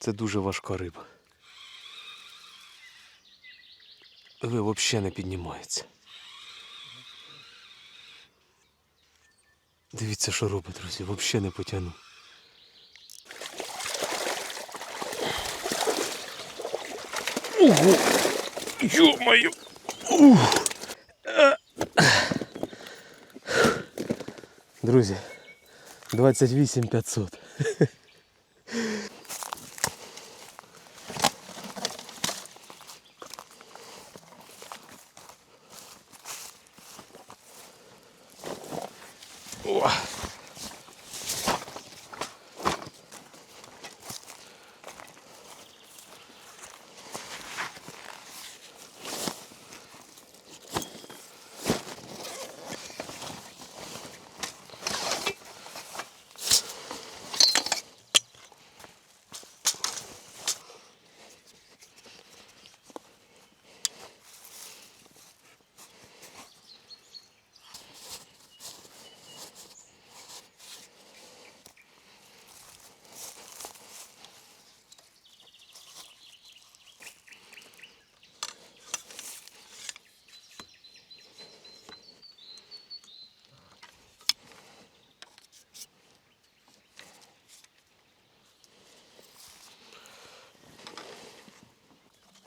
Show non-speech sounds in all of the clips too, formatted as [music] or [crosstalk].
Це дуже важка риба. Ви взагалі не піднімається. Дивіться, що робить, друзі, взагалі не потягну. Ого! Ё-моё! Ух! Е. Друзі, 28 500.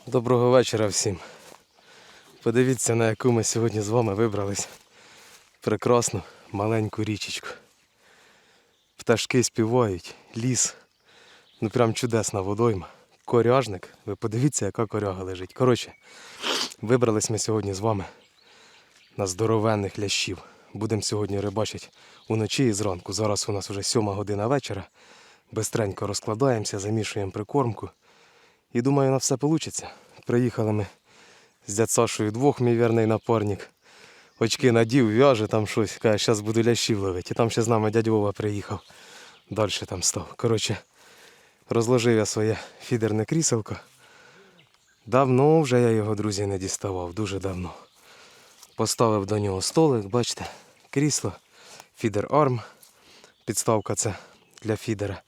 Доброго вечора всім. Подивіться, на яку ми сьогодні з вами вибрались. Прекрасну маленьку річечку. Пташки співають, ліс. Ну прям чудесна водойма. Коряжник. Ви подивіться, яка коряга лежить. Коротше, вибрались ми сьогодні з вами на здоровенних лящів. Будемо сьогодні рибачити уночі і зранку. Зараз у нас вже сьома година вечора. Бистренько розкладаємося, замішуємо прикормку. І думаю, на все вийде. Приїхали ми з дядь Сашою двох, мій вірний напарник. Очки надів, в'яже там щось, каже, зараз буду лящів ловити. І там ще з нами дядь Вова приїхав. Далі там став. Коротше, розложив я своє фідерне кріселко. Давно вже я його, друзі, не діставав, дуже давно. Поставив до нього столик, бачите, крісло, фідер арм. Підставка це для фідера.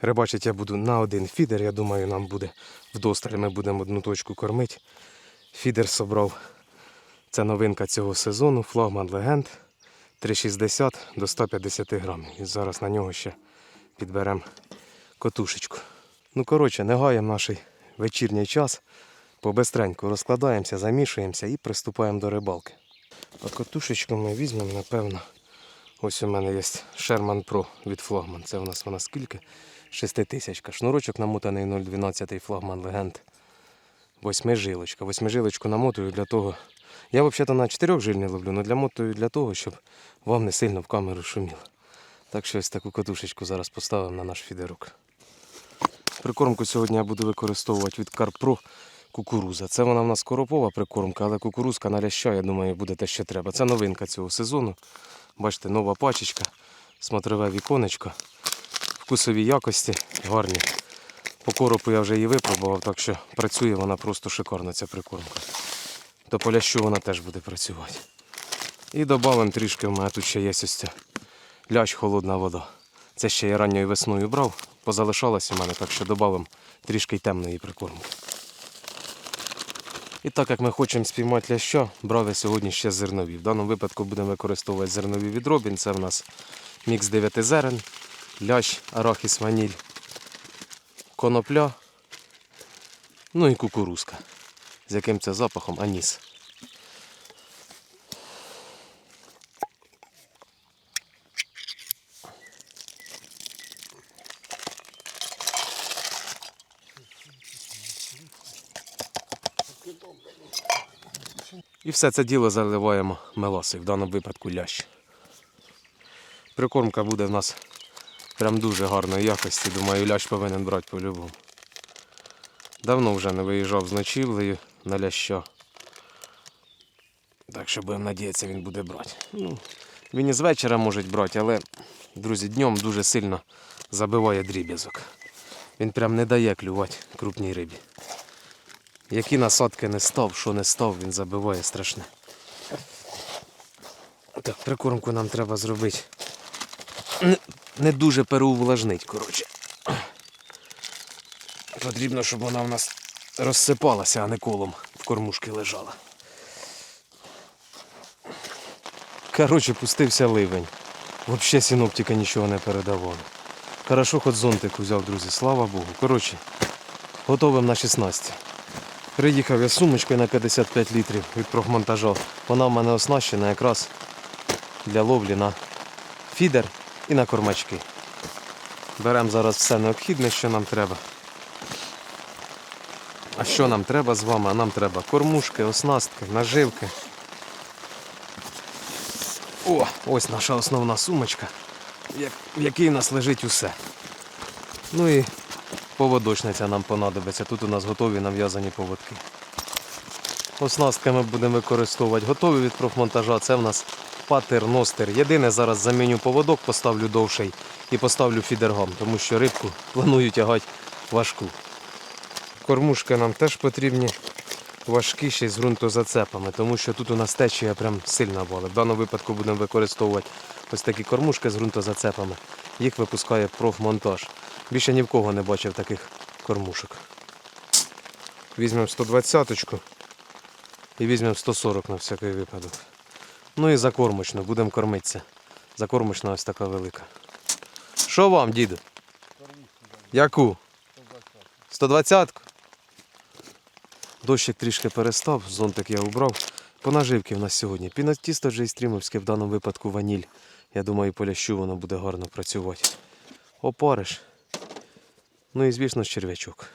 Рибачить я буду на один фідер, я думаю, нам буде вдосталь. Ми будемо одну точку кормити. Фідер собрав. Це новинка цього сезону, флагман легенд 360 до 150 грамів. І зараз на нього ще підберемо котушечку. Ну, коротше, не гаємо наш вечірній час. Побестренько розкладаємося, замішуємося і приступаємо до рибалки. А котушечку ми візьмемо, напевно. Ось у мене є Sherman Pro від флагман. Це у нас вона скільки? Шеститисячка. Шнурочок намотаний 0,12 флагман легенд. Восьмижилочка. Восьмижилочку намотую для того. Я взагалі на чотирьох жильний ловлю, але для мотую для того, щоб вам не сильно в камеру шуміло. Так що ось таку катушечку зараз поставимо на наш фідерук. Прикормку сьогодні я буду використовувати від Карпро кукуруза. Це вона в нас коропова прикормка, але кукурузка на ляща, я думаю, буде те, що треба. Це новинка цього сезону. Бачите, нова пачечка, смотрове віконечко. Вкусові якості гарні. По коропу я вже її випробував, так що працює вона просто шикарно, ця прикормка. До полящу вона теж буде працювати. І додамо трішки, в мене тут ще є ось ця лящ холодна вода. Це ще я ранньою весною брав, позалишалося в мене, так що додамо трішки й темної прикормки. І так як ми хочемо спіймати ляща, брав я сьогодні ще зернові. В даному випадку будемо використовувати зернові від Робін. Це в нас мікс 9 зерен, лящ, арахіс, ваніль, конопля, ну і кукурузка. З яким це запахом аніс. І все це діло заливаємо мелосою, в даному випадку лящ. Прикормка буде в нас прям дуже гарної якості. Думаю, лящ повинен брати по-любому. Давно вже не виїжджав з ночівлею на ляща. Так що будемо надіятися, він буде брати. Ну, він і з вечора може брати, але, друзі, днем дуже сильно забиває дріб'язок. Він прям не дає клювати крупній рибі. Які насадки не став, що не став, він забиває страшне. Так, прикормку нам треба зробити. Не, дуже переувлажнить, коротше. Потрібно, щоб вона в нас розсипалася, а не колом в кормушки лежала. Коротше, пустився ливень. Взагалі синоптика нічого не передавали. Хорошо, хоч зонтик взяв, друзі, слава Богу. Коротше, готовим на 16. Приїхав я з сумочкою на 55 літрів від профмонтажа. Вона в мене оснащена якраз для ловлі на фідер і на кормачки. Беремо зараз все необхідне, що нам треба. А що нам треба з вами? Нам треба кормушки, оснастки, наживки. О, ось наша основна сумочка, в якій в нас лежить усе. Ну і поводочниця нам понадобиться. Тут у нас готові нав'язані поводки. Оснастки ми будемо використовувати. Готові від профмонтажа. Це в нас патер, ностер. Єдине зараз заміню поводок, поставлю довший і поставлю фідергам, тому що рибку планую тягати важку. Кормушки нам теж потрібні важкі ще з ґрунтозацепами, тому що тут у нас течія прям сильна була. В даному випадку будемо використовувати ось такі кормушки з ґрунтозацепами. Їх випускає профмонтаж. Більше ні в кого не бачив таких кормушок. Візьмемо 120-ку і візьмемо 140 на всякий випадок. Ну і закормочну, будемо кормитися. Закормочна ось така велика. Що вам, діду? Яку? 120-ку? Дощик трішки перестав, зонтик я убрав. По наживки в нас сьогодні. Пінотісто вже і стрімовське, в даному випадку ваніль. Я думаю, по лящу воно буде гарно працювати. Опариш. Ну і звісно черв'ячок.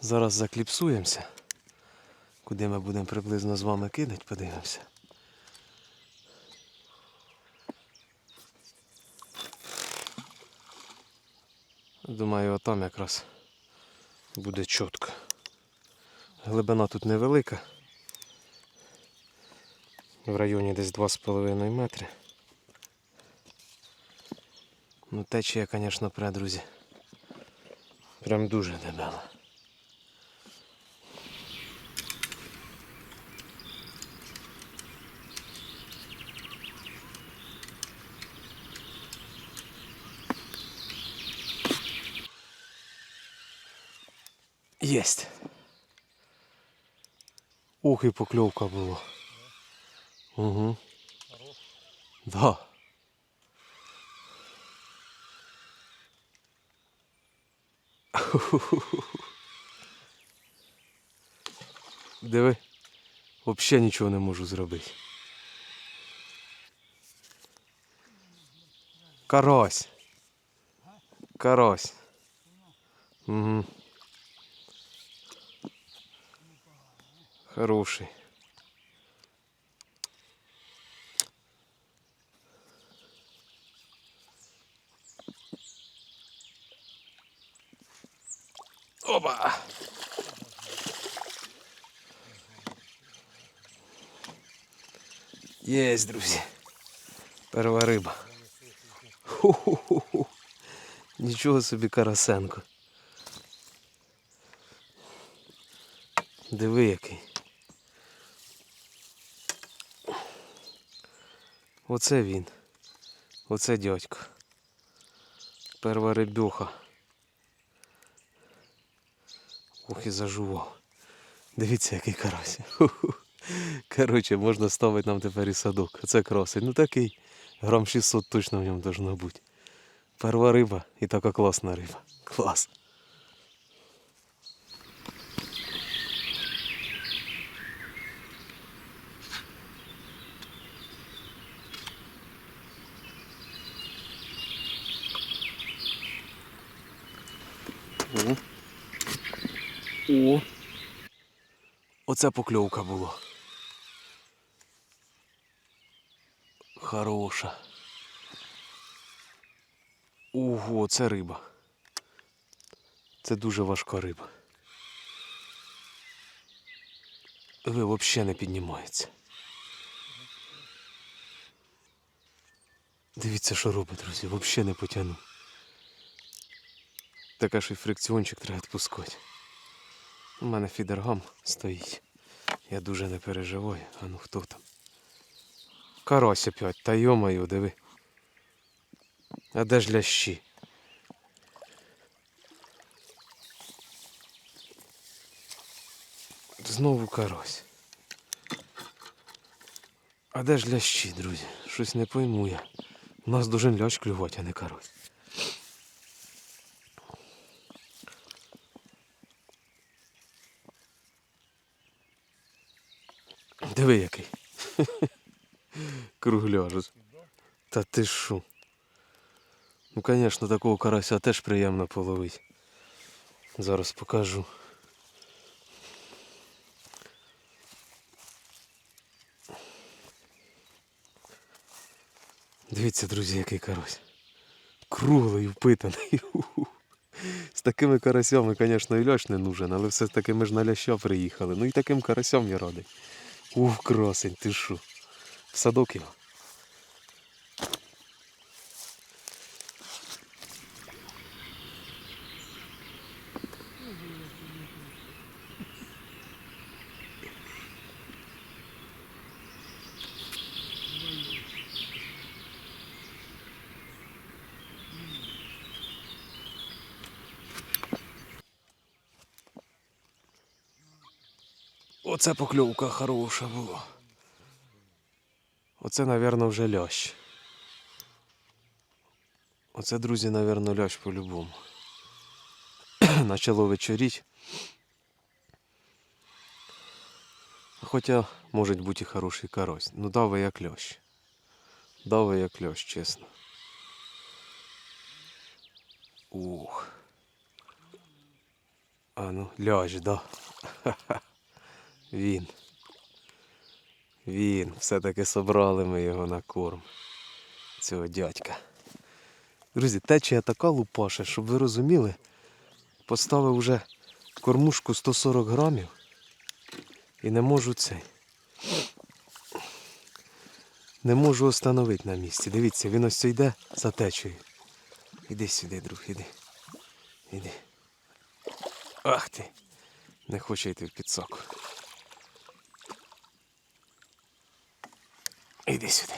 Зараз закліпсуємося. Куди ми будемо приблизно з вами кидати, подивимося. Думаю, отам якраз буде чітко. Глибина тут невелика. В районі десь 2,5 метри. Ну течія, звісно, пре, друзі. Прям дуже дебела. Єсть. Ух, і покльовка була. Угу. Да. Диви, взагалі нічого не можу зробити. Карась. Карась. Угу. Хороший. Опа! Єсть, друзі. Перва риба. Ху-ху-ху-ху. Нічого собі карасенко. Диви який. Оце він. Оце дядько. Перва рибюха. Ох і зажував. Дивіться, який карась. Коротше, можна ставити нам тепер і садок. Оце красить. Ну такий. Грам 600 точно в ньому должно бути. Перва риба і така класна риба. Клас. О. Оце покльовка була. Хороша. Ого, це риба. Це дуже важка риба. Ви взагалі не піднімається. Дивіться, що робить, друзі, взагалі не потягну. Така що й фрикціончик треба відпускати. У мене фідергом стоїть. Я дуже не переживаю. А ну хто там? Карась опять, та йомаю, диви. А де ж лящі? Знову карось. А де ж лящі, друзі? Щось не пойму я. У нас дуже лящ клювать, а не карось. Диви який. [laughs] Кругляж. Та ти що? Ну, звісно, такого карася теж приємно половити. Зараз покажу. Дивіться, друзі, який карась. Круглий, впитаний. З такими карасями, звісно, і лящ не нужен, але все ж таки ми ж на ляща приїхали. Ну і таким карасям я радий. Ух, красень, ти що? В садок його. Оце покльовка хороша була. Оце, напевно, вже лящ. Оце, друзі, напевно, лящ по-любому. [clears throat] Начало вечоріть. Хоча, може бути і хороший карось. Ну, давай як лящ. Давай як лящ, чесно. Ух. А ну, лящ, да. [laughs] Він. Він. Все-таки собрали ми його на корм. Цього дядька. Друзі, течія така лупаша, щоб ви розуміли, поставив вже кормушку 140 грамів і не можу цей. Не можу остановити на місці. Дивіться, він ось йде за течею. Іди сюди, друг, іди. Іди. Ах ти. Не хоче йти в підсоку. Іди сюди.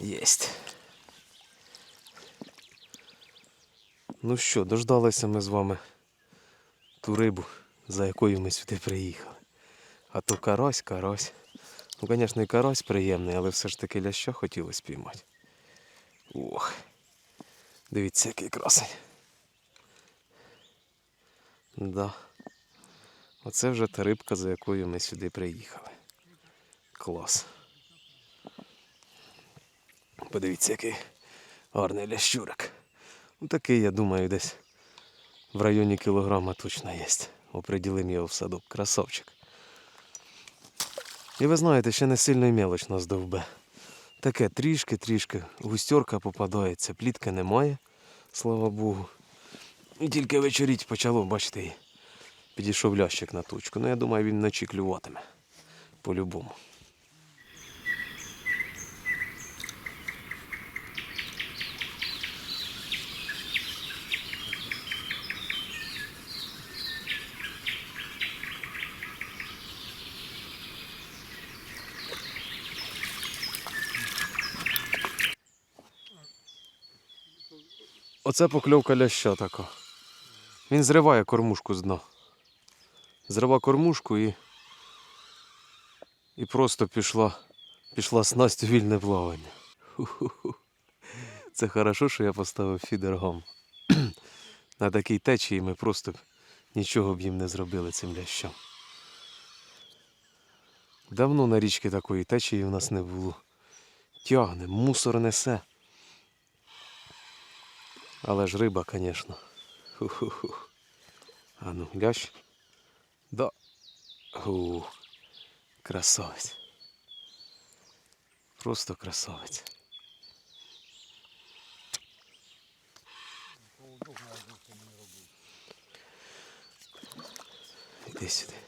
Єсть. Ну що, дождалися ми з вами ту рибу, за якою ми сюди приїхали. А то карась, карась. Ну, звісно, і карась приємний, але все ж таки ляща хотілося піймати. Ох. Дивіться, який красень. Да. Оце вже та рибка, за якою ми сюди приїхали. Клас. Подивіться, який гарний лящурик. Ну, такий, я думаю, десь в районі кілограма точно є. Оприділимо його в садок. Красавчик. І ви знаєте, ще не сильно і мелоч нас довбе. Таке трішки-трішки густерка попадається, плітки немає, слава Богу. І тільки вечоріть почало, бачите, і підійшов лящик на точку. Ну, я думаю, він вночі клюватиме. По-любому. Оце покльовка ляща така. Він зриває кормушку з дна. Зрива кормушку і. І просто пішла, пішла снасть вільне плавання. Це хорошо, що я поставив фідергом. [clears throat] На такій течії ми просто нічого б їм не зробили цим лящам. Давно на річці такої течії в нас не було. Тягне, мусор несе. Але ж риба, звісно. А ну, лящ. Да. Ху. Красавець. Просто красавець. Іди сюди.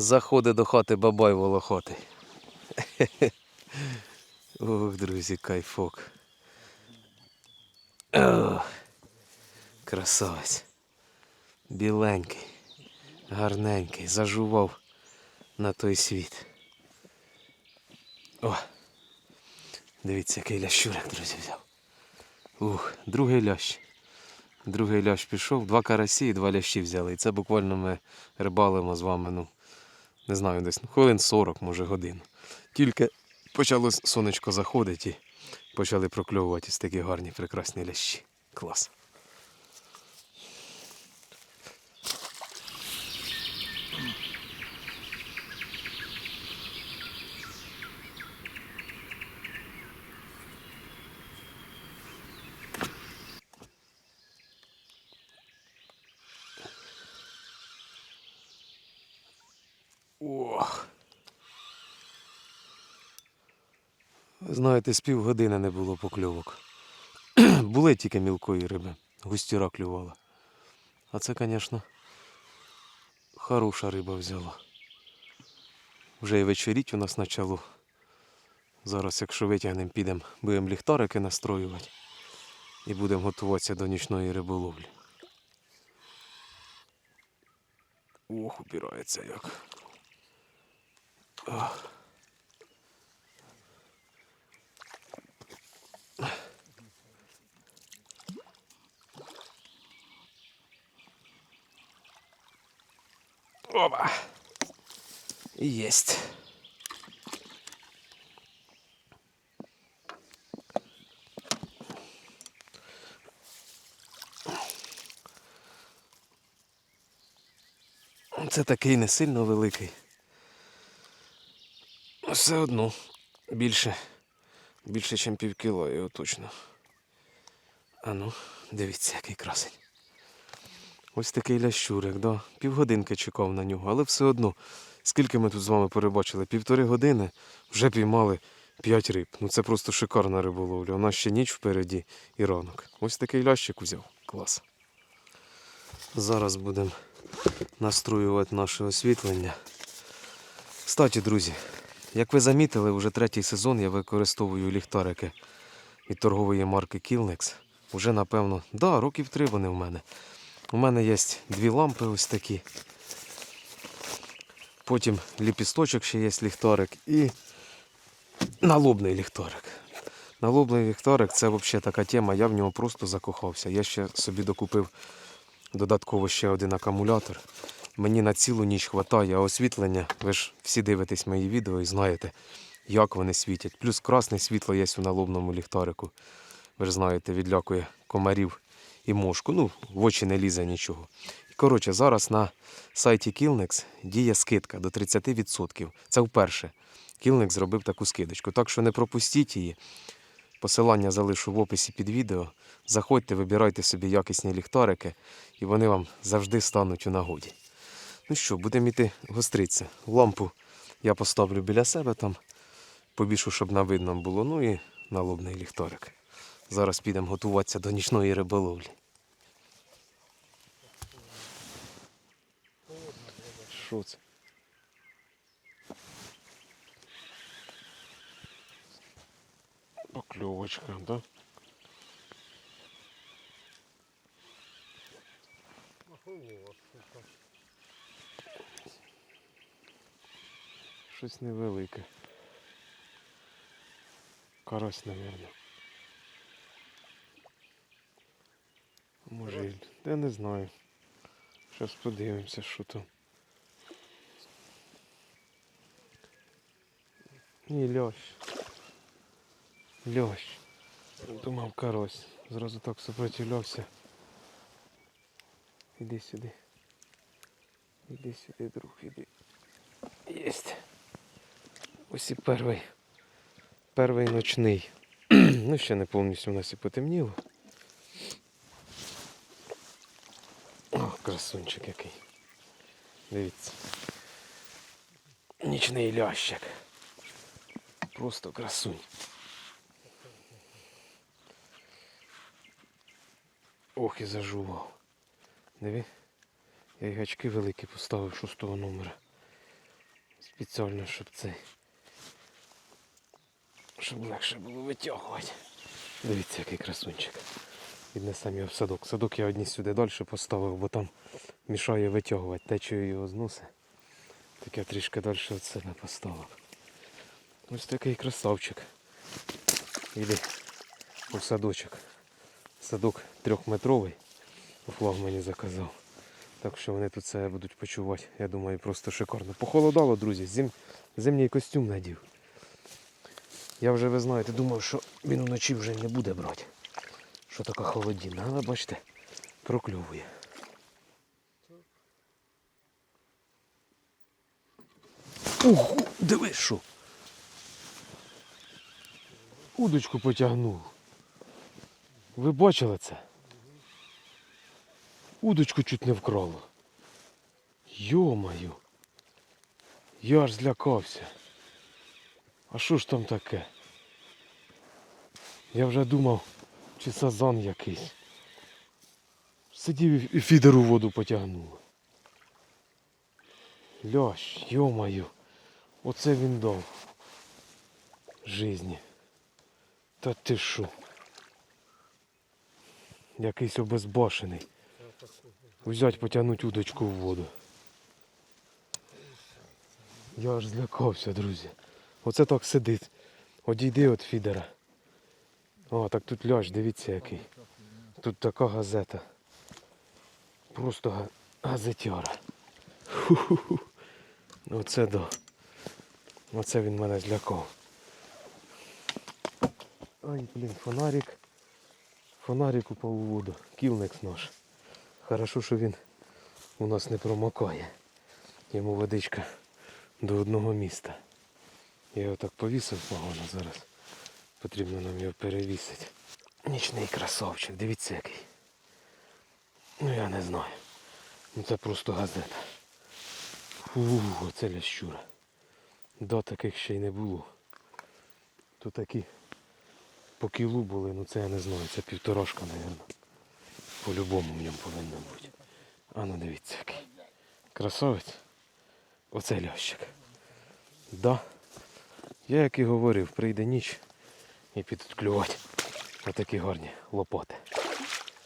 Заходи до хати бабай волохотий. [laughs] Ох, друзі, кайфок. Ох, красавець. Біленький, гарненький, зажував на той світ. О! Дивіться, який лящурик, друзі, взяв. Ух, другий лящ. Другий лящ пішов, два карасі і два лящі взяли. І це буквально ми рибалимо з вами, ну, не знаю, десь хвилин 40, може годин. Тільки почало сонечко заходити і почали прокльовуватись такі гарні, прекрасні лящі. Клас. Ох. Знаєте, з півгодини не було покльовок. [clears throat] Були тільки мілкої риби, густіра клювала. А це, звісно, хороша риба взяла. Вже і вечеріть у нас почало. Зараз, якщо витягнемо, підемо, будемо ліхтарики настроювати і будемо готуватися до нічної риболовлі. Ох, упирається як. Опа. Есть. Це такий не сильно великий. Все одно більше, більше, ніж пів кіло, його точно. А ну, дивіться, який красень. Ось такий лящурик, да. Півгодинки чекав на нього, але все одно, скільки ми тут з вами перебачили? Півтори години вже піймали п'ять риб. Ну це просто шикарна риболовля. У нас ще ніч впереді і ранок. Ось такий лящик взяв. Клас. Зараз будемо настроювати наше освітлення. Кстати, друзі, як ви замітили, вже третій сезон я використовую ліхтарики від торгової марки Killnex. Уже, напевно, да, років три вони в мене. У мене є дві лампи ось такі. Потім ліпісточок ще є ліхтарик і налобний ліхтарик. Налобний ліхтарик це взагалі така тема, я в нього просто закохався. Я ще собі докупив додатково ще один акумулятор. Мені на цілу ніч вистачає, освітлення, ви ж всі дивитесь мої відео і знаєте, як вони світять. Плюс красне світло є у налобному ліхтарику. Ви ж знаєте, відлякує комарів і мошку. Ну, в очі не лізе нічого. І, Коротше, зараз на сайті Killnex діє скидка до 30%. Це вперше. Killnex зробив таку скидочку. Так що не пропустіть її. Посилання залишу в описі під відео. Заходьте, вибирайте собі якісні ліхтарики, і вони вам завжди стануть у нагоді. Ну що, будемо йти гостритися. Лампу я поставлю біля себе там, побільшу, щоб на видно було. Ну і налобний ліхтарик. Зараз підемо готуватися до нічної риболовлі. Що це? Покльовочка, да? Щось невелике. Карась, мабуть. Може, я не знаю. Зараз подивимося, що там. Ні, льощ. Льощ. Думав карось. Зразу так супротивлявся. Іди сюди. Іди сюди, друг, іди. Єсть. Ось і перший. Перший ночний. [clears throat] ну, ще не повністю у нас і потемніло. О, красунчик який. Дивіться. Нічний лящик. Просто красунь. Ох і зажував. Диви. Я й гачки великі поставив шостого номера. Спеціально, щоб цей. Щоб легше було витягувати. Дивіться, який красунчик. Віднесемо його в садок. Садок я одні сюди далі поставив, бо там мішає витягувати. Течою його зносить. Так я трішки далі від себе поставив. Ось такий красавчик. Іди у садочок. Садок трьохметровий. У флагмані заказав. Так що вони тут себе будуть почувати. Я думаю, просто шикарно. Похолодало, друзі. Зим... Зимній костюм надів. Я вже, ви знаєте, думав, що він вночі вже не буде брати. Що така холодіна, але бачите, прокльовує. Ого, диви що. Удочку потягнув. Ви бачили це? Удочку чуть не вкрало. Йо-маю. Я аж злякався. А що ж там таке? Я вже думав, чи сазан якийсь. Сидів і фідер у воду потягнув. Лящ, йо-маю. Оце він дав. Жизні. Та ти що? Якийсь обезбашений. Взять потягнуть удочку в воду. Я аж злякався, друзі. Оце так сидить. Одійди від фідера. О, так тут ляж, дивіться який. Тут така газета. Просто га- газетяра. Оце да. Оце він мене злякав. Ай, блін, фонарик. Фонарик упав у воду. Кілникс наш. Хорошо, що він у нас не промокає. Йому водичка до одного міста. Я його так повісив погано зараз. Потрібно нам його перевісити. Нічний красавчик, дивіться який. Ну я не знаю. Ну це просто газета. Фу, оце лящура. Да, таких ще й не було. Тут такі по кілу були, ну це я не знаю, це півторашка, мабуть. По-любому в ньому повинно бути. А ну дивіться який. Красавець. Оце лящик. Да. Я як і говорив, прийде ніч і підуть клювати. Отакі гарні лопати.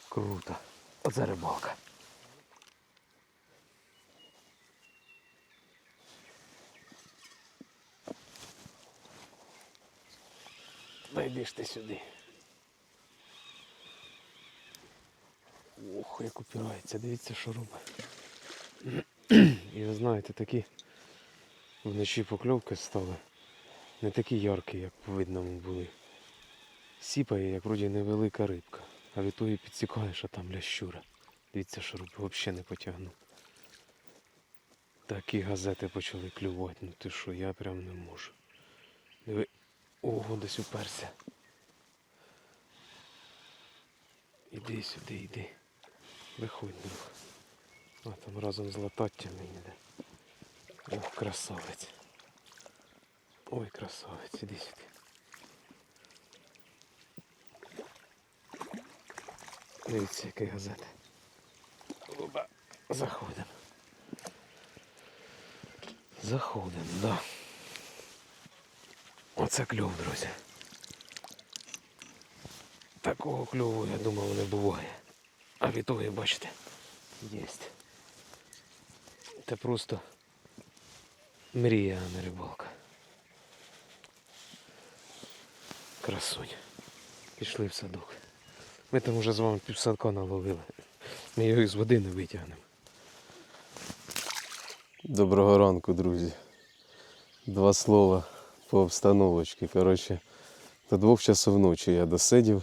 Круто. Оце рибалка. Найди ж ти сюди. Ох, як упирається, дивіться, що робить. [clears throat] І ви знаєте, такі вночі покльовки стали. Не такі яркі, як по видному були. Сіпає, як вроді невелика рибка. А від того і підсікаєш, а там лящура. Дивіться, що робить, взагалі не потягну. Такі газети почали клювати. Ну ти що, я прям не можу. Диви. Ого, десь уперся. Іди сюди, іди. Виходь, друг. А там разом з лататтями йде. Ох, красавець. Ой, красавець, іди сюди. Дивіться, який газета. Оба. Заходимо. Заходимо, да. Оце кльов, друзі. Такого кльову, я думав, не буває. А від того, бачите, єсть. Це просто мрія, а не рибалка. Красунь. Пішли в садок. Ми там вже з вами півсадка наловили. Ми його із води не витягнемо. Доброго ранку, друзі. Два слова по обстановочці. Коротше, до двох часов ночі я досидів.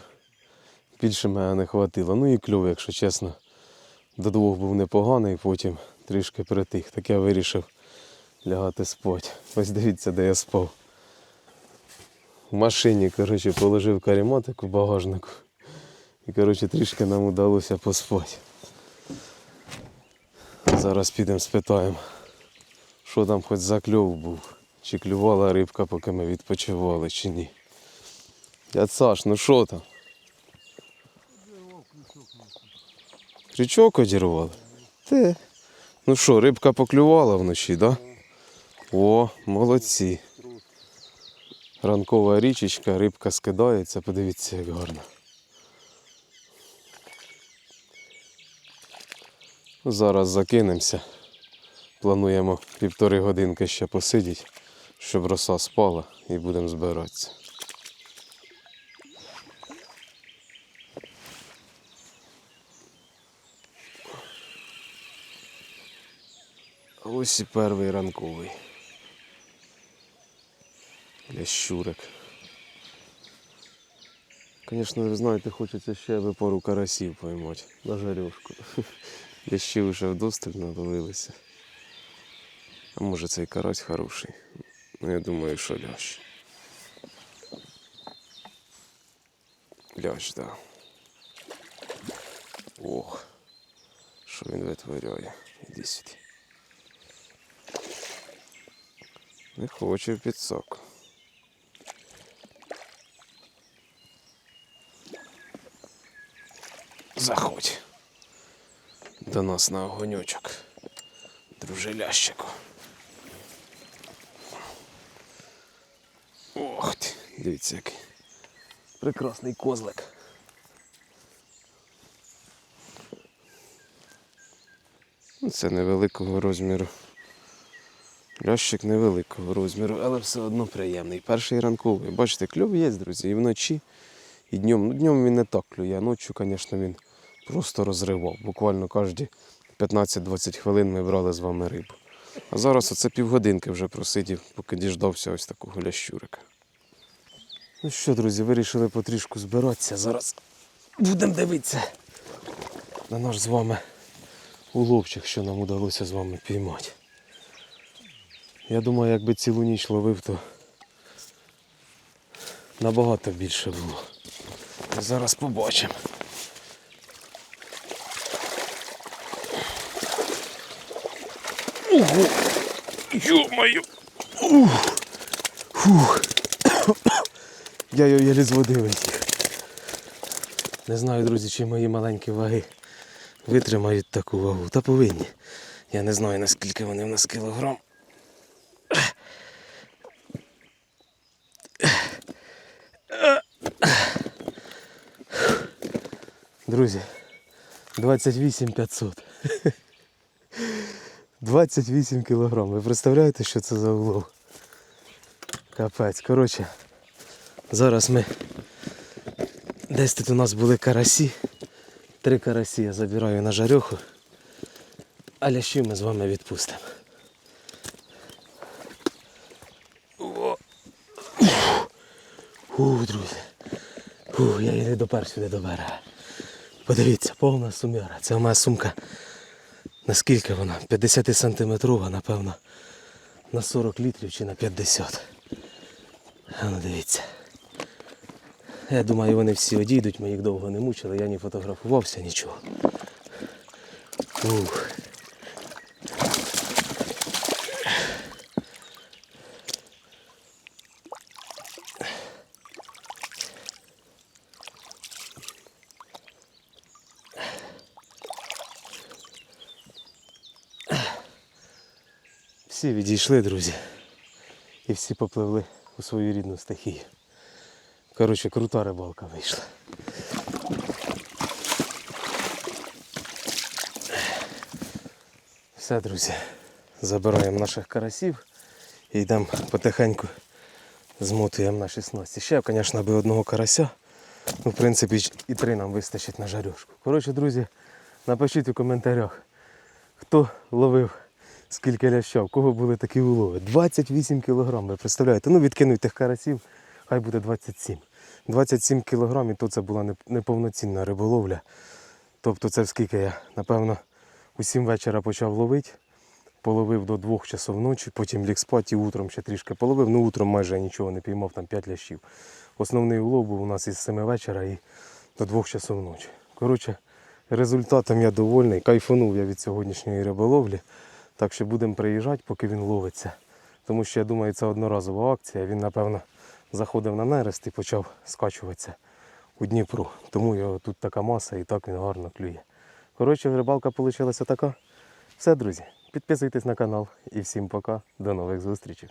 Більше мене не хватило. Ну і кльов, якщо чесно. До двох був непоганий, потім трішки притих. Так я вирішив лягати спати. Ось дивіться, де я спав. В машині, коротше, положив карематик в багажнику. І коротше, трішки нам вдалося поспати. Зараз підемо спитаємо, що там хоч за кльов був. Чи клювала рибка, поки ми відпочивали, чи ні. Дядь Саш, ну що там? Крючок одірвали? Те. Ну що, рибка поклювала вночі, так? Да? О, молодці. Ранкова річечка, рибка скидається, подивіться, як гарно. Зараз закинемося. Плануємо півтори годинки ще посидіти. щоб роса спала і будемо збиратися. Ось і перший ранковий. Лящурик. Звісно, ви знаєте, хочеться ще аби пару карасів поймати на жарюшку. [laughs] Лящі вже вдосталь наловилися. А може цей карась хороший. Ну я думаю, що лящ. Лящ, так. Да. Ох, що він витворяє. Іди сюди. Не хоче в підсок. Заходь до нас на огоньочок, дружелящику. Ох ти, дивіться який прекрасний козлик. Ну, Це невеликого розміру. Лящик невеликого розміру, але все одно приємний. Перший ранковий. Бачите, кльов є, друзі, і вночі, і днем. Ну, днем він не так клює, а ночі, звісно, він просто розривав. Буквально кожні 15-20 хвилин ми брали з вами рибу. А зараз оце півгодинки вже просидів, поки діждався ось такого лящурика. Ну що, друзі, вирішили потрішку збиратися. Зараз будемо дивитися на наш з вами уловчик, що нам удалося з вами піймати. Я думаю, якби цілу ніч ловив, то набагато більше було. Зараз побачимо. Ого! Ё-моё! Ух! Фух! Я його єлі з води витяг. Не знаю, друзі, чи мої маленькі ваги витримають таку вагу. Та повинні. Я не знаю, наскільки вони в нас кілограм. Друзі, 28 500. 28 кілограм. Ви представляєте, що це за улов? Капець. Коротше, зараз ми. Десь тут у нас були карасі. Три карасі я забираю на жарьоху. А лящі ми з вами відпустимо. Ух, друзі. Ух, я її допер сюди до берега. Подивіться, повна суміра. Це моя сумка. Наскільки вона? 50 сантиметрова, напевно, на 40 літрів чи на 50. А ну дивіться. Я думаю, вони всі одійдуть, ми їх довго не мучили, я не фотографувався, нічого. Ух. Всі відійшли, друзі. І всі попливли у свою рідну стихію. Коротше, крута рибалка вийшла. Все, друзі, забираємо наших карасів і йдемо потихеньку змотуємо наші снасті. Ще, звісно, би одного карася. Ну, в принципі, і три нам вистачить на жарюшку. Коротше, друзі, напишіть у коментарях, хто ловив скільки ляща, в кого були такі улови. 28 кілограм, ви представляєте? Ну, відкинуть тих карасів, хай буде 27. 27 кілограм, і то це була неповноцінна риболовля. Тобто це скільки я, напевно, у 7 вечора почав ловити, половив до 2 часов ночі, потім ліг спати і утром ще трішки половив. Ну, утром майже нічого не піймав, там 5 лящів. Основний улов був у нас із 7 вечора і до 2 часов ночі. Коротше, результатом я довольний. Кайфанув я від сьогоднішньої риболовлі. Так що будемо приїжджати, поки він ловиться. Тому що я думаю, це одноразова акція. Він, напевно, заходив на нерест і почав скачуватися у Дніпру. Тому його тут така маса і так він гарно клює. Коротше, рибалка вийшла така. Все, друзі, підписуйтесь на канал і всім пока. До нових зустрічей.